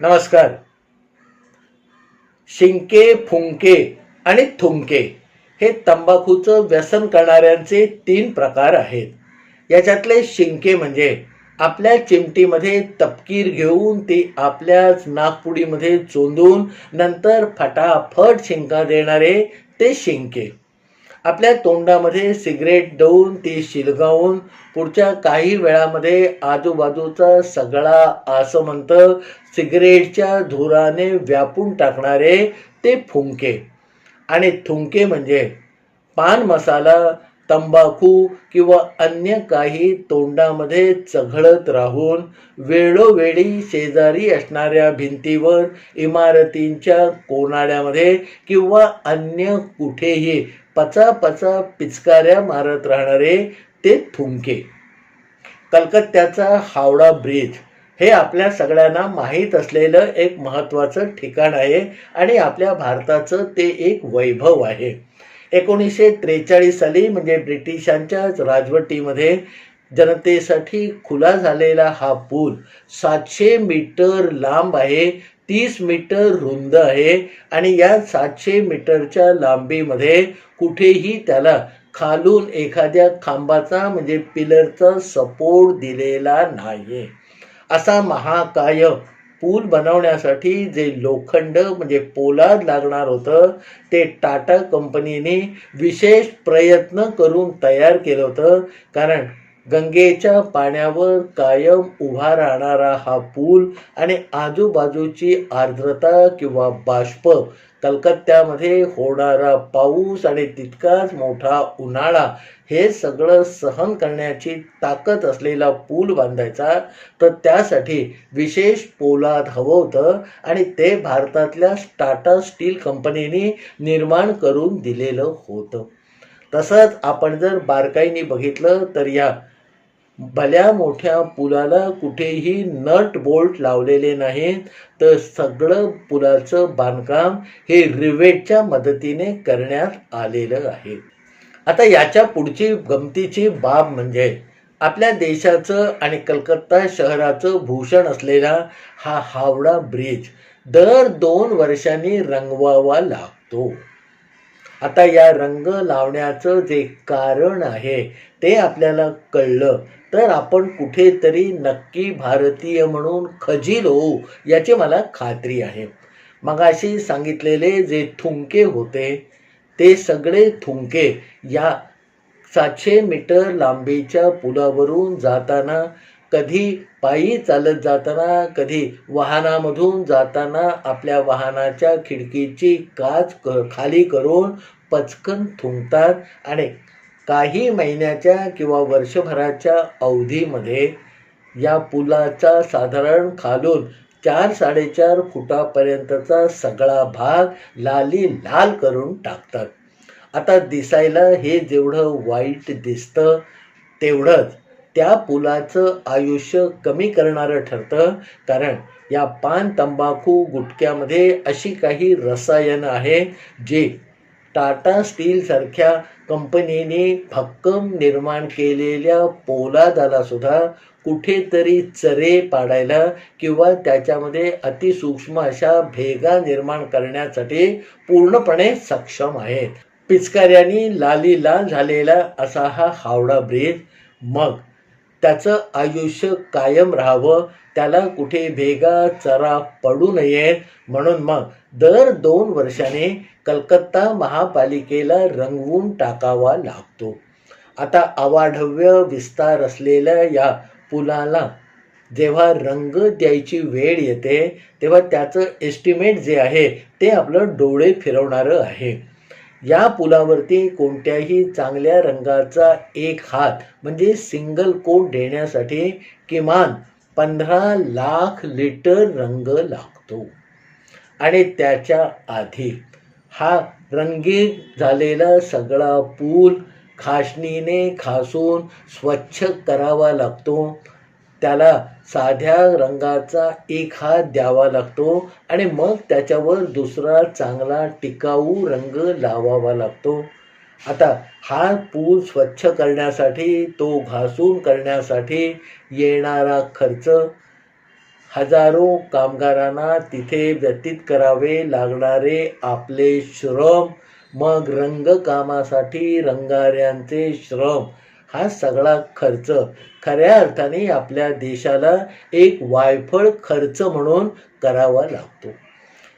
नमस्कार. शिंके फुंके आणि थुंके हे तंबाखूचं व्यसन करणाऱ्यांचे तीन प्रकार आहेत. याच्यातले शिंके म्हणजे आपल्या चिमटीमध्ये तपकीर घेऊन ती आपल्याच नागपुडीमध्ये चोंदून नंतर फटाफट शिंका देणारे ते शिंके. आपल्या तोंडामध्ये सिगरेट देऊन ती शिलगावून पुढच्या काही वेळामध्ये आजूबाजूचा सगळा आसमंत सिगरेटच्या धुराने व्यापून टाकणारे ते फुंके. आणि थुंके म्हणजे पान मसाला तंबाखू किंवा अन्य काही तोंडामध्ये चघळत राहून वेळोवेळी शेजारी असणाऱ्या भिंतीवर इमारतींच्या कोनाड्यामध्ये किंवा अन्य कुठेही पचा पचा पिचकाऱ्या मारत राहणारे ते थुंके कलकत्त्याचा हावडा ब्रिज हे आपल्या सगळ्यांना माहीत असलेलं एक महत्त्वाचं ठिकाण आहे आणि आपल्या भारताचं ते एक वैभव आहे. एकोणीसशे त्रेचाळीस साली म्हणजे ब्रिटिशांच्याच राजवटीमध्ये जनतेसाठी खुला झालेला हा पूल सातशे मीटर लांब आहे. तीस मीटर रुंद आहे आणि या सातशे मीटरच्या लांबीमध्ये कुठेही त्याला खालून एखाद्या खांबाचा म्हणजे पिलरचा सपोर्ट दिलेला नाही असा महाकाय पूल बनवण्यासाठी जे लोखंड म्हणजे पोलाद लागणार होतं ते टाटा कंपनीने विशेष प्रयत्न करून तयार केलं होतं. कारण गंगेच्या पाण्यावर कायम उभा राहणारा हा पूल आणि आजूबाजूची आर्द्रता किंवा बाष्प कलकत्त्यामध्ये होणारा पाऊस आणि तितकाच मोठा उन्हाळा हे सगळं सहन करण्याची ताकद असलेला पूल बांधायचा तर त्यासाठी विशेष पोलाद हवं होतं आणि ते भारतातल्या टाटा स्टील कंपनीने निर्माण करून दिलेलं होतं. तसंच आपण जर बारकाईने बघितलं तर या भल्या मोठ्या पुलाला कुठेही नट बोल्ट लावलेले नाहीत तर सगळं पुलाचं बांधकाम हे रिवेटच्या मदतीने करण्यात आलेलं आहे. आता याच्या पुढची गमतीची बाब म्हणजे आपल्या देशाचं आणि कलकत्ता शहराचं भूषण असलेला हा हावडा ब्रिज दर दोन वर्षांनी रंगवावा लागतो. आता या रंग लावण्याचं जे कारण आहे ते आपल्याला कळलं तर आपण कुठेतरी नक्की भारतीय म्हणून खजील होऊ याची मला खात्री आहे. मगाशी सांगितलेले जे थुंके होते ते सगळे थुंके या सातशे मीटर लांबीच्या पुलावरून जाताना कधी पायी चालत जाताना कधी वाहनामधून जाताना आपल्या वाहनाच्या खिडकीची काच क खाली करून पचकन थुंकतात आणि काही महिन्याच्या किंवा वर्षभराच्या अवधीमध्ये या पुलाचा साधारण खालून चार साडेचार फुटापर्यंतचा सगळा भाग लाली लाल करून टाकतात. आता दिसायला हे जेवढं वाईट दिसतं तेवढंच त्या पुलाचं आयुष्य कमी करणारं ठरतं. कारण या पान तंबाखू गुटक्यामध्ये अशी काही रसायनं आहेत जे टाटा स्टीलसारख्या कंपनीने भक्कम निर्माण केलेल्या पोलादाला सुद्धा कुठेतरी चरे पाडायला किंवा त्याच्यामध्ये अतिसूक्ष्म अशा भेगा निर्माण करण्यासाठी पूर्णपणे सक्षम आहेत. पिचकाऱ्यांनी लाली लाल झालेला असा हा हावडा ब्रिज मग त्याचं आयुष्य कायम राहावं. त्याला कुठे भेगा चरा पडू नये. म्हणून मग दर दोन वर्षाने कलकत्ता महापालिकेला रंगवून टाकावा लागतो. आता अवाढव्य विस्तार असलेल्या या पुलाला जेव्हा रंग द्यायची वेळ येते तेव्हा त्याचं एस्टिमेट जे आहे ते आपलं डोळे फिरवणारं आहे. या पुलावरती कोणत्याही चांगल्या रंगाचा एक हात म्हणजे सिंगल कोट देण्यासाठी किमान पंधरा लाख लिटर रंग लागतो. आणि त्याच्या आधी हा रंगीत झालेला सगळा पूल खासणीने खासून स्वच्छ करावा लागतो. त्याला साध्या रंगाचा एक हात द्यावा लागतो आणि मग त्याच्यावर दुसरा चांगला टिकाऊ रंग लावावा लागतो. आता हा पूल स्वच्छ करण्यासाठी तो घासून करण्यासाठी येणारा खर्च हजारो कामगारांना तिथे व्यतीत करावे लागणारे आपले श्रम मग रंगकामासाठी रंगाऱ्यांचे श्रम हा सगळा खर्च खऱ्या अर्थाने आपल्या देशाला एक वायफळ खर्च म्हणून करावा लागतो.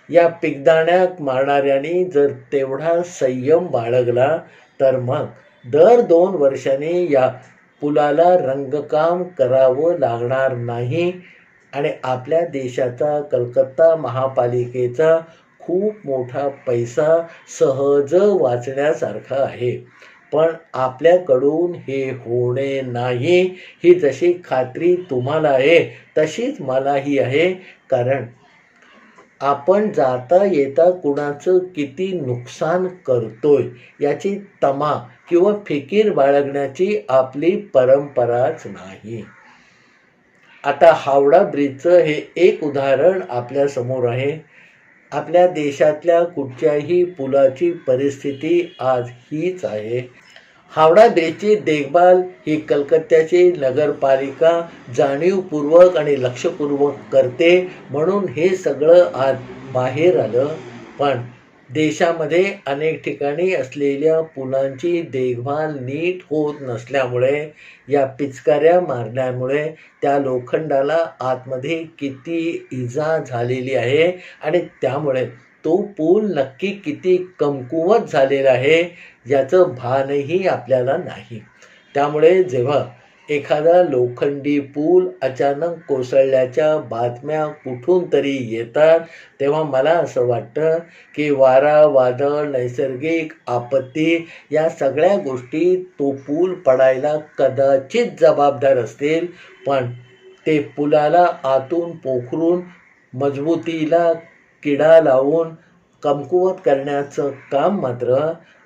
या पिकदाण्यात मारणाऱ्यांनी जर तेवढा संयम बाळगला तर मग दर दोन वर्षांनी या पुलाला रंगकाम करावं लागणार नाही आणि आपल्या देशाचा कलकत्ता महापालिकेचा खूप मोठा पैसा सहज वाचण्यासारखा आहे. पण आपल्याकडून हे होणे नाही. ही जशी खात्री तुम्हाला आहे तशीच मलाही आहे. कारण आपण जाता येता कुणाचं किती नुकसान करतोय याची तमा किंवा फिकीर बाळगण्याची आपली परंपराच नाही. आता हावडा ब्रिजचं हे एक उदाहरण आपल्यासमोर आहे. आपल्या देशातल्या कुठच्याही पुलाची परिस्थिती आज हीच आहे. हावडा ब्रिजची देखभाल ही कलकत्त्याची नगरपालिका जाणीवपूर्वक आणि लक्षपूर्वक करते म्हणून हे सगळं आज बाहेर आलं. पण देशामध्ये अनेक ठिकाणी असलेल्या पुलांची देखभाल नीट होत नसल्यामुळे या पिचकाऱ्या मारल्यामुळे त्या लोखंडाला आतमध्ये किती इजा झालेली आहे आणि त्यामुळे तो पूल नक्की किती कमकुवत झालेला आहे याचं भानही आपल्याला नाही. त्यामुळे जेव्हा एखादा लोखंडी पूल अचानक कोसळल्याच्या बातम्या कुठून तरी येतात तेव्हा मला असं वाटतं की वारा वादळ नैसर्गिक आपत्ती या सगळ्या गोष्टी तो पूल पडायला कदाचित जबाबदार असतील. पण ते पुलाला आतून पोखरून मजबूतीला किडा लावून कमकुवत करण्याचं काम मात्र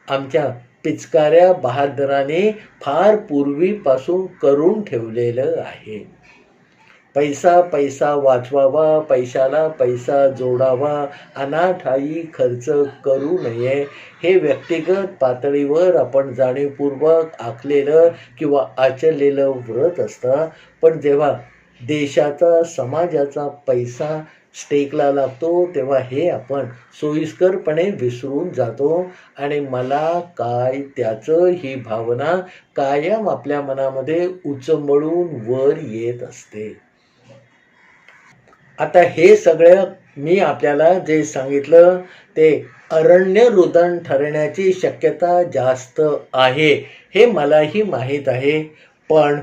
आमच्या पिचकाऱ्या बहादराने फार पूर्वीपासून करून ठेवलेलं आहे. पैसा पैसा वाचवावा पैशाला पैसा जोडावा अनाठाई खर्च करू नये हे व्यक्तिगत पातळीवर आपण जाणीवपूर्वक आखलेलं किंवा आचरलेलं व्रत असतं. पण जेव्हा देशाचा समाजाचा पैसा स्टेकला लागतो तेव्हा हे आपण सोयीस्करपणे विसरून जातो. आणि मला काय त्याचं ही भावना कायम आपल्या मनामध्ये उचंबळून वर येत असते. आता हे सगळं मी आपल्याला जे सांगितलं ते अरण्य रुदन ठरण्याची शक्यता जास्त आहे हे मलाही माहीत आहे. पण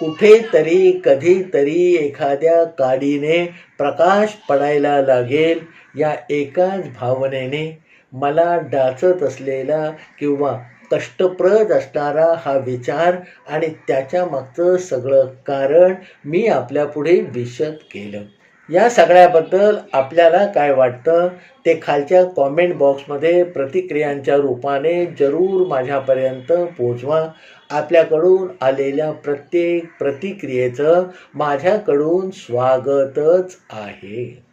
कुठेतरी कधीतरी एखाद्या काडीने प्रकाश पडायला लागेल. या एकाच भावनेने मला डाचत असलेला किंवा कष्टप्रद असणारा हा विचार आणि त्याच्या मागचं सगळं कारण मी आपल्यापुढे विशद केलं. या सगळ्याबद्दल आपल्याला काय वाटतं? ते खालच्या कॉमेंट बॉक्समध्ये प्रतिक्रियांच्या रूपाने जरूर माझ्यापर्यंत पोचवा. आपल्याकडून आलेल्या प्रत्येक प्रतिक्रियेचं माझ्याकडून स्वागतच आहे.